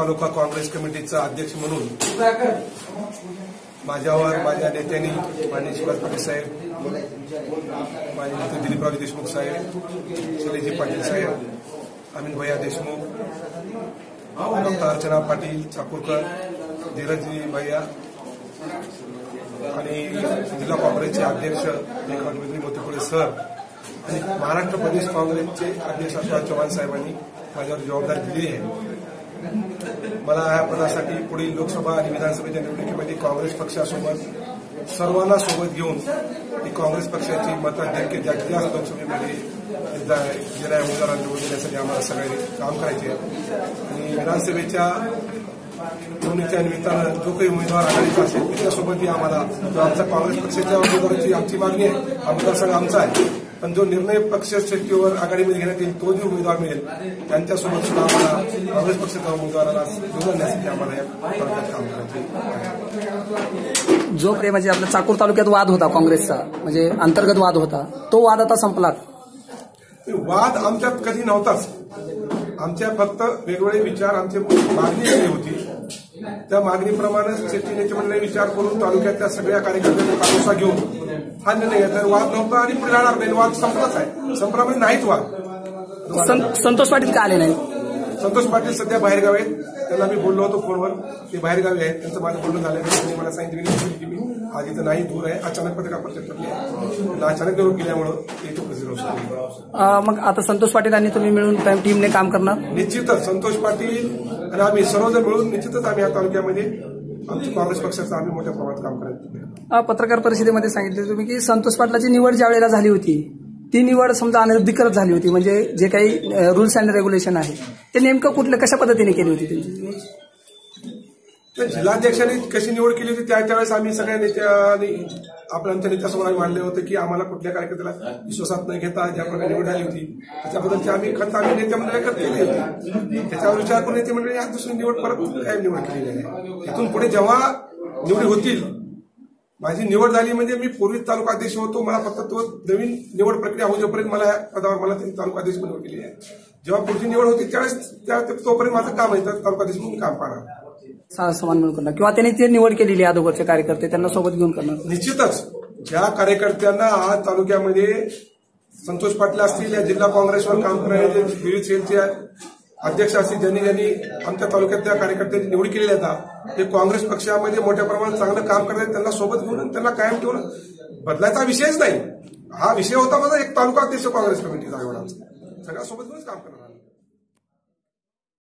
तालुका काँग्रेस कमिटीचा अध्यक्ष म्हणून माझ्यावर माझ्या नेत्यांनी माननीय शिवाज पाटील साहेब माझे नेते दिलीपराव देशमुख साहेब शैलेजी पाटील साहेब अमिन भैया देशमुख डॉक्टर अर्चना पाटील चाकूरकर धीरजजी भैया आणि जिल्हा काँग्रेसचे अध्यक्ष लेखावटी मोतीपुळे सर आणि महाराष्ट्र प्रदेश काँग्रेसचे अध्यक्ष अशोक चव्हाण साहेबांनी माझ्यावर जबाबदारी दिली आहे. मला या पदासाठी पुढील लोकसभा आणि विधानसभेच्या निवडणुकीमध्ये काँग्रेस पक्षासोबत सर्वांना सोबत घेऊन ही काँग्रेस पक्षाची मताधिक्य जास्तीत जास्त लोकसभेमध्ये येणाऱ्या उमेदवारांना निवडून देण्यासाठी आम्हाला सगळ्यांनी काम करायचे आणि विधानसभेच्या निवडणुकीच्या निमित्तानं जो काही उमेदवार आघाडीचा असेल त्याच्यासोबतही आम्हाला जो आमचा काँग्रेस पक्षाच्या उमेदवाराची आमची मागणी आहे. आमदार मतदारसंघ आमचा आहे. पण जो निर्णय पक्ष शक्तीवर आघाडीमध्ये घेण्यात येईल तो जो उमेदवार मिळेल त्यांच्यासोबत सुद्धा आम्हाला काँग्रेस पक्षाच्या उमेदवाराला निवडून आणण्यासाठी आम्हाला या काम करायचे आहे. जो प्रेम म्हणजे आपल्या चाकूर तालुक्यात वाद होता काँग्रेसचा म्हणजे अंतर्गत वाद होता तो वाद आता संपला. वाद आमच्यात कधी नव्हताच. आमच्या फक्त वेगवेगळे विचार आमची मागणी झाली होती. त्या मागणीप्रमाणे शेती नेते मंडळी विचार करून तालुक्यातल्या सगळ्या कार्यकर्त्यांचा पाठोसा घेऊन हा निर्णय घेतला वाद नव्हता आणि पुढे राहणार नाही. वाद संपलाच आहे. संपला नाहीच वाद. संतोष पाटील का आले नाही? संतोष पाटील सध्या बाहेरगाव आहेत. त्यांना मी बोललो होतो फोनवर. ते बाहेरगावी आहेत. त्यांचं माझं बोलणं झालं त्यांनी मला सांगितलं की मी आज इथं नाही दूर आहे. अचानक पत्रकार परिषद ठरली. आहे त्यांना अचानक निरोप केल्यामुळं ते अं, मग आता संतोष पाटील आणि तुम्ही मिळून टीमने काम करणार? निश्चितच. संतोष पाटील आणि आम्ही सर्वजण मिळून निश्चितच आम्ही या तालुक्यामध्ये आमच्या काँग्रेस पक्षाचं आम्ही मोठ्या प्रमाणात काम करायचं पत्रकार परिषदेमध्ये सांगितले तुम्ही की संतोष पाटलाची निवड ज्या वेळेला झाली होती ती निवड समजा अनधिकृत झाली होती म्हणजे जे काही रुल्स अँड रेग्युलेशन आहे ते नेमकं कुठलं कशा पद्धतीने केली होती त्यांची तर जिल्हाध्यक्षांनी कशी निवड केली होती त्या त्यावेळेस आम्ही सगळ्या नेत्यांनी आपल्या आमच्या नेत्यासमोर आम्ही मांडले होते की आम्हाला कुठल्या कार्यकर्त्याला विश्वासात न घेता ज्या प्रकारे निवड झाली होती त्याच्याबद्दलची आम्ही खंत आम्ही नेत्या मंडळाकडे केली होती. त्याच्यावर विचार करून नेते मंडळी आज दुसरी निवड परत काय निवड केलेली आहे. इथून पुढे जेव्हा निवडी होतील माझी निवड झाली म्हणजे मी पूर्वी तालुका अध्यक्ष होतो. मला फक्त तो नवीन निवड प्रक्रिया होईपर्यंत मला या पदावर मला त्यांनी तालुका अध्यक्ष म्हणून केली आहे. जेव्हा पुढची निवड होती त्यावेळेस त्या तोपर्यंत माझं काम आहे तर तालुका अध्यक्ष म्हणून काम पाहणार. समान मिळून करणार. किंवा त्यांनी ते निवड केलेली आहे अगोदरचे कार्यकर्ते त्यांना सोबत घेऊन करणार. निश्चितच ज्या कार्यकर्त्यांना आज तालुक्यामध्ये संतोष पाटील असतील या जिल्हा काँग्रेसवर काम करणारे विविध सेलचे अध्यक्ष असतील ज्यांनी ज्यांनी आमच्या तालुक्यातल्या कार्यकर्त्यांची निवड केलेली आहे ते काँग्रेस पक्षामध्ये मोठ्या प्रमाणात चांगलं काम करतात त्यांना सोबत घेऊन त्यांना कायम ठेवून बदलायचा विषयच नाही. हा विषय होता माझा एक तालुका अध्यक्ष काँग्रेस कमिटीचा. एवढा सगळ्या सोबत घेऊनच काम करणार.